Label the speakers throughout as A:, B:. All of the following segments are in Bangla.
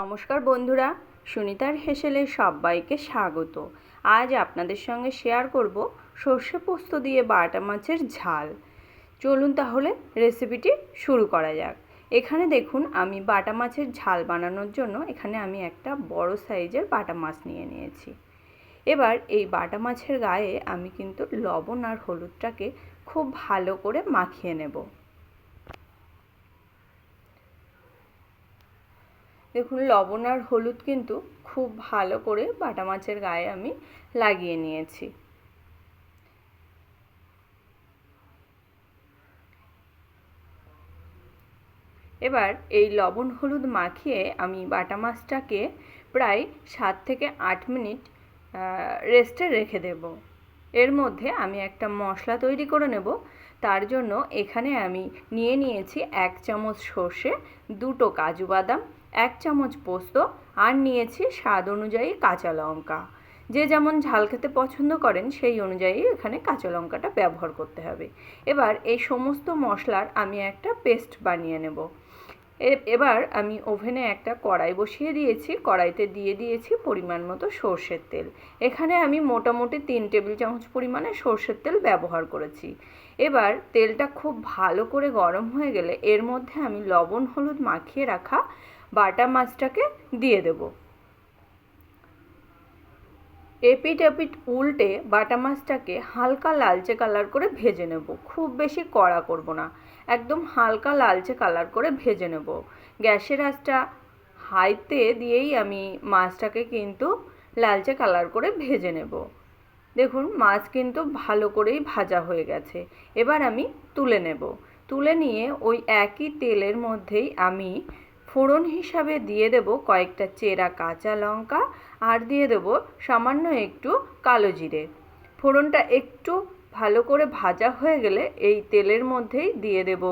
A: নমস্কার বন্ধুরা, সুনিতার হেসেলে সবাইকে স্বাগত। আজ আপনাদের সঙ্গে শেয়ার করব সর্ষে পোস্ত দিয়ে বাটা মাছের ঝাল। চলুন তাহলে রেসিপিটি শুরু করা যাক। এখানে দেখুন, আমি বাটা মাছের ঝাল বানানোর জন্য এখানে আমি একটা বড় সাইজের বাটা মাছ নিয়ে নিয়েছি। এবার এই বাটা মাছের গায়ে আমি কিন্তু লবণ আর হলুদটাকে খুব ভালো করে মাখিয়ে নেব। দেখুন, লবণ আর হলুদ কিন্তু খুব ভালো করে বাটা মাছের গায়ে আমি লাগিয়ে নিয়েছি। এবার এই লবণ হলুদ মাখিয়ে আমি বাটা মাছটাকে প্রায় সাত থেকে আট মিনিট রেস্টে রেখে দেব। এর মধ্যে আমি একটা মশলা তৈরি করে নেব। তার জন্য এখানে আমি নিয়ে নিয়েছি এক চামচ সর্ষে, দুটো কাজু বাদাম, এক চামচ পোস্ত আর নিয়েছি স্বাদ অনুযায়ী কাঁচা লঙ্কা। যে যেমন ঝাল খেতে পছন্দ করেন, সেই অনুযায়ী এখানে কাঁচা লঙ্কাটা ব্যবহার করতে হবে। এবার এই সমস্ত মশলার আমি একটা পেস্ট বানিয়ে নেব। এবার আমি ওভেনে একটা কড়াই বসিয়ে দিয়েছি, কড়াইতে দিয়ে দিয়েছি পরিমাণ মতো সর্ষের তেল। এখানে আমি মোটামুটি তিন টেবিল চামচ পরিমাণে সর্ষের তেল ব্যবহার করেছি। এবার তেলটা খুব ভালো করে গরম হয়ে গেলে এর মধ্যে আমি লবণ, হলুদ মাখিয়ে রাখা বাটা মাছটাকে দিয়ে দেব। এপিট উল্টে বাটা মাছটাকে হালকা লালচে কালার করে ভেজে নেব। খুব বেশি কড়া করব না। একদম হালকা লালচে কালার করে ভেজে নেব। গ্যাসের আঁচটা হাইতে দিয়েই আমি মাছটাকে কিন্তু লালচে কালার করে ভেজে নেব। দেখুন, মাছ কিন্তু ভালো করেই ভাজা হয়ে গেছে। এবার আমি তুলে নেব। তুলে নিয়ে ওই একই তেলের মধ্যেই আমি ফোড়ন হিসাবে দিয়ে দেব কয়েকটা চেরা কাঁচা লঙ্কা আর দিয়ে দেব সামান্য একটু কালো জিরে। ফোড়নটা একটু ভালো করে ভাজা হয়ে গেলে এই তেলের মধ্যেই দিয়ে দেব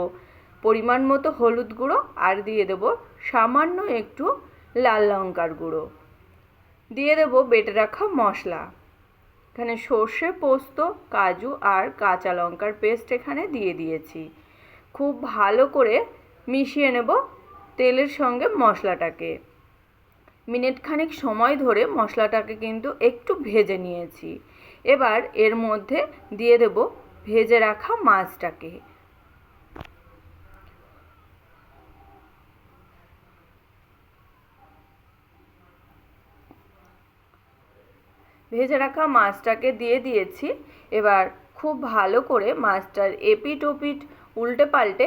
A: পরিমাণ মতো হলুদ গুঁড়ো আর দিয়ে দেব সামান্য একটু লাল লঙ্কার গুঁড়ো। দিয়ে দেব বেটে রাখা মশলা। এখানে সর্ষে, পোস্ত, কাজু আর কাঁচা লঙ্কার পেস্ট এখানে দিয়ে দিয়েছি। খুব ভালো করে মিশিয়ে নেব তেলের সঙ্গে মশলাটাকে। মিনিট খানিক সময় ধরে মশলাটাকে কিন্তু একটু ভেজে নিয়েছি। এবার এর মধ্যে দিয়ে দেব ভেজে রাখা মাছটাকে। ভেজে রাখা মাছটাকে দিয়ে দিয়েছি। এবার খুব ভালো করে মাছটার এপিট ওপিট উল্টে পাল্টে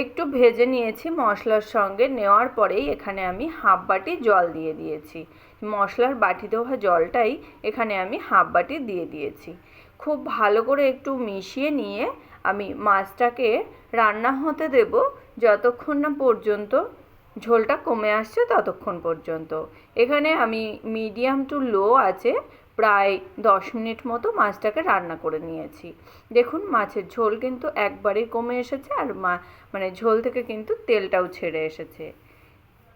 A: একটু ভেজে নিয়েছি মশলার সঙ্গে। নেওয়ার পরেই এখানে আমি হাফ বাটি জল দিয়ে দিয়েছি। মশলার বাটি দেওয়া জলটাই এখানে আমি হাফ বাটি দিয়ে দিয়েছি। খুব ভালো করে একটু মিশিয়ে নিয়ে আমি মাছটাকে রান্না হতে দেব যতক্ষণ না পর্যন্ত ঝোলটা কমে আসছে ততক্ষণ পর্যন্ত। এখানে আমি মিডিয়াম টু লো আছে প্রায় দশ মিনিট মতো মাছটাকে রান্না করে নিয়েছি। দেখুন, মাছের ঝোল কিন্তু একবারেই কমে এসেছে আর মা মানে ঝোল থেকে কিন্তু তেলটাও ছেড়ে এসেছে।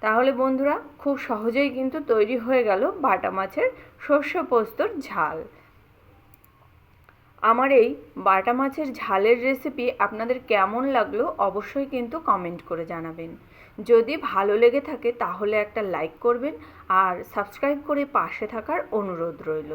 A: তাহলে বন্ধুরা, খুব সহজেই কিন্তু তৈরি হয়ে গেল বাটা মাছের শস্য পোস্তর ঝাল। আমার এই বাটা মাছের ঝালের রেসিপি আপনাদের কেমন লাগল অবশ্যই কিন্তু কমেন্ট করে জানাবেন। যদি ভালো লেগে থাকে তাহলে একটা লাইক করবেন আর সাবস্ক্রাইব করে পাশে থাকার অনুরোধ রইল।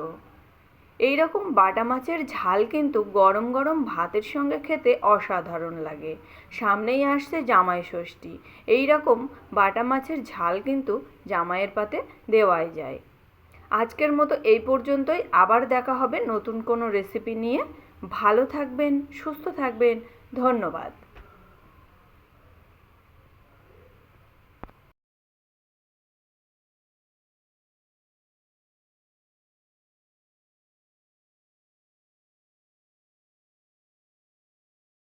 A: এই রকম বাটা মাছের ঝাল কিন্তু গরম গরম ভাতের সঙ্গে খেতে অসাধারণ লাগে। সামনেই আসছে জামাই ষষ্ঠী। এই রকম বাটা মাছের ঝাল কিন্তু জামাইয়ের পাতে দেওয়াই যায়। আজকের মতো এই পর্যন্তই। আবার দেখা হবে নতুন কোনো রেসিপি নিয়ে। ভালো থাকবেন, সুস্থ থাকবেন। ধন্যবাদ।